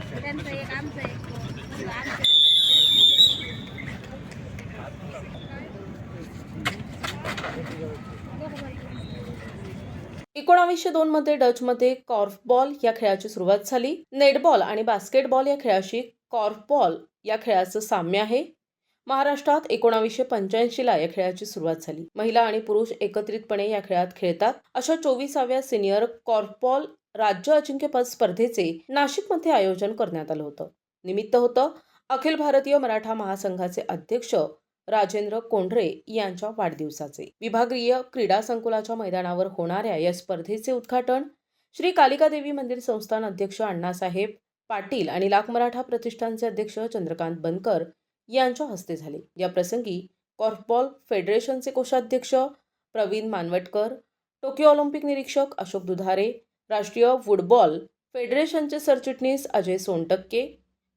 त्यांचं एक आमचं एक आमचं एकोणावीसशे दोन मध्ये डचमध्ये कॉर्फबॉल या खेळाची सुरुवात झाली. नेटबॉल आणि बास्केटबॉल या खेळाशी कॉर्फबॉल या खेळाचं साम्य आहे. महाराष्ट्रात एकोणावीसशे पंच्याऐंशीला या खेळाची सुरुवात झाली. महिला आणि पुरुष एकत्रितपणे या खेळात खेळतात. अशा चोवीसाव्या सिनियर कॉर्फबॉल राज्य अजिंक्यपद स्पर्धेचे नाशिकमध्ये आयोजन करण्यात आलं होतं. निमित्त होतं अखिल भारतीय मराठा महासंघाचे अध्यक्ष राजेंद्र कोंढरे यांच्या वाढदिवसाचे. विभागीय क्रीडा संकुलाच्या मैदानावर होणाऱ्या या स्पर्धेचे उद्घाटन श्री कालिकादेवी मंदिर संस्थान अध्यक्ष अण्णासाहेब पाटील आणि लाख मराठा प्रतिष्ठानचे अध्यक्ष चंद्रकांत बनकर यांच्या हस्ते झाले. या प्रसंगी कॉर्फबॉल फेडरेशनचे कोषाध्यक्ष प्रवीण मानवटकर टोकियो ऑलिम्पिक निरीक्षक अशोक दुधारे राष्ट्रीय फुटबॉल फेडरेशनचे सरचिटणीस अजय सोनटक्के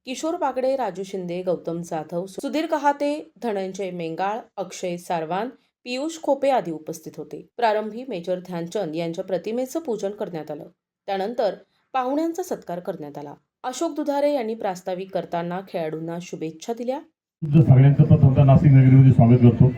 किशोर बागडे राजू शिंदे गौतम जाधव सुधीर कहाते धनंजय मेंगाळ अक्षय सारवान पियुष खोपे आदी उपस्थित होते. प्रारंभी मेजर ध्यानचंद यांच्या प्रतिमेचं पूजन करण्यात आलं. त्यानंतर पाहुण्यांचा सत्कार करण्यात आला. अशोक दुधारे यांनी प्रास्ताविक करताना खेळाडूंना शुभेच्छा दिल्या. सगळ्यांचं प्रथमतः नाशिक नगरीमध्ये स्वागत करतो.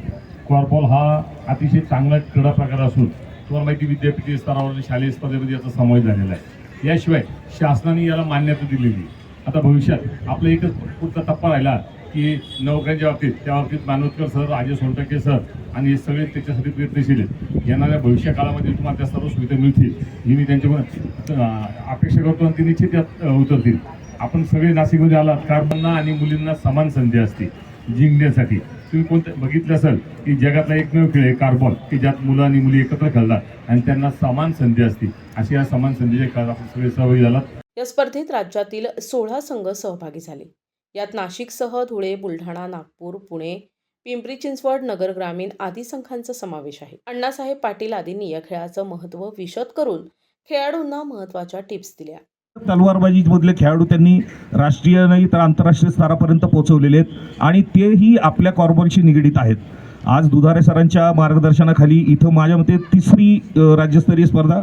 कॉर्पॉल हा अतिशय चांगला क्रीडा प्रकार असून तुम्हाला माहिती विद्यापीठ स्तरावर आणि शालेय स्पर्धेमध्ये याचा समावेश झालेला आहे. याशिवाय शासनाने याला मान्यता दिलेली आता भविष्यात आपला एकच पुढचा टप्पा राहिला की नोकऱ्यांच्या बाबतीत त्या बाबतीत मानवतकर सर अजय सोनटके सर आणि हे सगळे त्याच्यासाठी प्रयत्नशील आहेत. येणाऱ्या भविष्य काळामध्ये तुम्हाला त्या सर्व सुविधा मिळतील ही मी त्यांच्याकडून अपेक्षा करतो आणि ते निश्चित त्यात उतरतील. आपण सगळे नाशिकमध्ये आलात कारणांना आणि मुलींना समान संधी असते जिंकण्यासाठी. तुम्ही कोणतं बघितलं असेल की जगातला एकमेव खेळ आहे कार्बॉल की ज्यात मुलं आणि मुली एकत्र खेळतात आणि त्यांना समान संधी असते. अशी या समान संधीच्या खेळात आपण सगळे सहभागी झालात. या स्पर्धेत राज्यातील सोळा संघ सहभागी झाले. यात नाशिकसह धुळे बुलढाणा नागपूर पुणे पिंपरी चिंचवड नगर ग्रामीण आदी संघांचा समावेश आहे. अण्णासाहेब पाटील आदींनी या खेळाचं महत्त्व विशद करून खेळाडूंना महत्त्वाच्या टिप्स दिल्या. तलवारबाजी मधले खेळाडू त्यांनी राष्ट्रीय नाही तर आंतरराष्ट्रीय स्तरापर्यंत पोहोचवलेले आहेत आणि तेही आपल्या कॉर्बनशी निगडीत आहेत. आज दुधारे सरांच्या मार्गदर्शनाखाली इथं माझ्या मते तिसरी राज्यस्तरीय स्पर्धा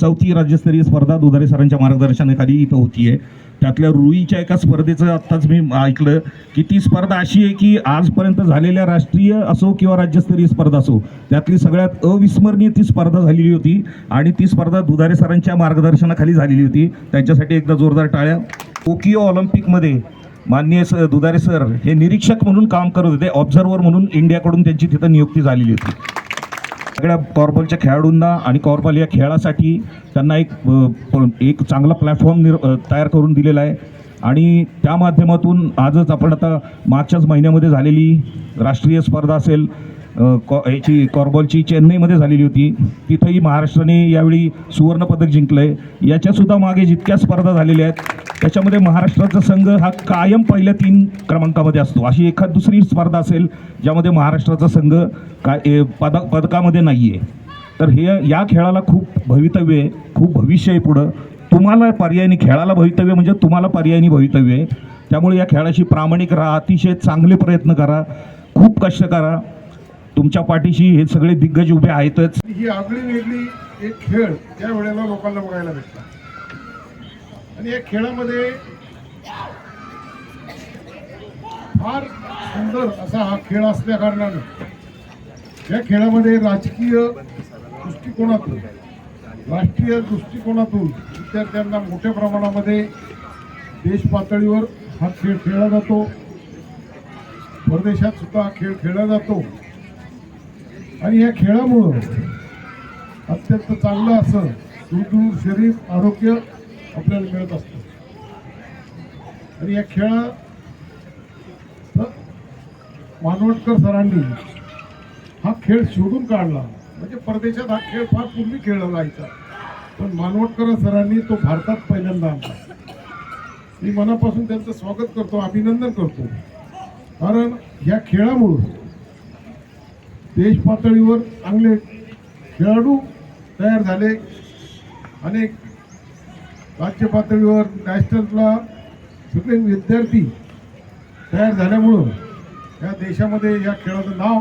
चौथी राज्यस्तरीय स्पर्धा दुधारे सरांच्या मार्गदर्शनाखाली इथं होती आहे त्यातल्या रुईच्या एका स्पर्धेचं आत्ताच मी ऐकलं की ती स्पर्धा अशी आहे की आजपर्यंत झालेल्या राष्ट्रीय असो किंवा राज्यस्तरीय स्पर्धा असो त्यातली सगळ्यात अविस्मरणीय ती स्पर्धा झालेली होती आणि ती स्पर्धा दुधारे सरांच्या मार्गदर्शनाखाली झालेली होती. त्यांच्यासाठी एकदा जोरदार टाळ्या. टोकियो ऑलिम्पिकमध्ये माननीय स दुधारे सर हे निरीक्षक म्हणून काम करत होते ऑब्झर्वर म्हणून इंडियाकडून त्यांची तिथं नियुक्ती झालेली होती. सगळ्या कॉर्बॉलच्या खेळाडूंना आणि कॉर्बॉल या खेळासाठी त्यांना एक प- एक चांगला प्लॅटफॉर्म निर तयार करून दिलेला आहे. आणि त्या माध्यमातून आजच आपण आता मागच्याच महिन्यामध्ये झालेली राष्ट्रीय स्पर्धा असेल कॉ याची कॉर्बॉलची चेन्नईमध्ये झालेली होती. तिथंही महाराष्ट्राने यावेळी सुवर्णपदक जिंकलं आहे याच्यासुद्धा मागे जितक्या स्पर्धा झालेल्या आहेत त्याच्यामध्ये महाराष्ट्राचा संघ हा कायम पहिल्या तीन क्रमांकामध्ये असतो. अशी एखाद दुसरी स्पर्धा असेल ज्यामध्ये महाराष्ट्राचा संघ काय ए, पदकामध्ये नाही आहे तर हे या खेळाला खूप भवितव्य आहे खूप भविष्य आहे पुढं. तुम्हाला पर्यायी खेळाला भवितव्य म्हणजे तुम्हाला पर्यायी भवितव्य आहे. त्यामुळे या खेळाशी प्रामाणिक राहा अतिशय चांगले प्रयत्न करा खूप कष्ट करा. तुमच्या पाठीशी हे सगळे दिग्गज उभे आहेतच. ही आगळी वेगळी एक खेळ त्या वेळेला लोकांना बघायला भेटला. आणि या खेळामध्ये फार सुंदर असा हा खेळ असल्या कारणानं या खेळामध्ये राजकीय दृष्टिकोनातून राष्ट्रीय दृष्टिकोनातून विद्यार्थ्यांना मोठ्या प्रमाणामध्ये देश पातळीवर हा खेळ खेळला जातो. परदेशात सुद्धा हा खेळ खेळला जातो. आणि या खेळामुळं अत्यंत चांगलं असं सुदृढ शरीर आरोग्य आपल्याला मिळत असतं. आणि या खेळा मानवटकर सरांनी हा खेळ शोधून काढला. म्हणजे परदेशात हा खेळ फार पूर्वी खेळला जायचा पण मानवटकर सरांनी तो भारतात पहिल्यांदा आणला. मी मनापासून त्यांचं स्वागत करतो अभिनंदन करतो. कारण या खेळामुळं देश पातळीवर चांगले खेळाडू तयार झाले. अनेक राज्य पातळीवर नॅशनलला सगळे विद्यार्थी तयार झाल्यामुळं या देशामध्ये या खेळाचं नाव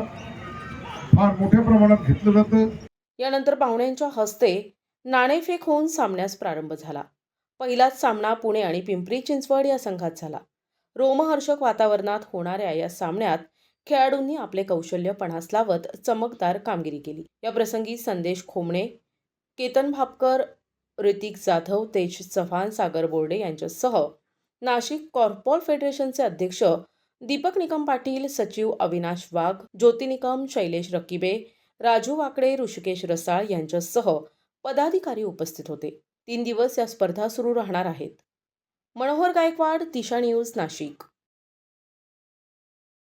फार मोठ्या प्रमाणात घेतलं जातं. यानंतर पाहुण्यांच्या हस्ते नाणेफेक होऊन सामन्यास प्रारंभ झाला. पहिलाच सामना पुणे आणि पिंपरी चिंचवड या संघात झाला. रोमहर्षक वातावरणात होणाऱ्या या सामन्यात खेळाडूंनी आपले कौशल्य पणास लावत चमकदार कामगिरी केली. या प्रसंगी संदेश खोमणे केतन भापकर ऋतिक जाधव तेज चव्हाण सागर बोर्डे यांच्यासह नाशिक कॉर्पॉल फेडरेशनचे अध्यक्ष दीपक निकम पाटील सचिव अविनाश वाघ ज्योती निकम शैलेश रकिबे राजू वाकडे ऋषिकेश रसाळ यांच्यासह पदाधिकारी उपस्थित होते. तीन दिवस या स्पर्धा सुरू राहणार आहेत. मनोहर गायकवाड दिशा न्यूज नाशिक.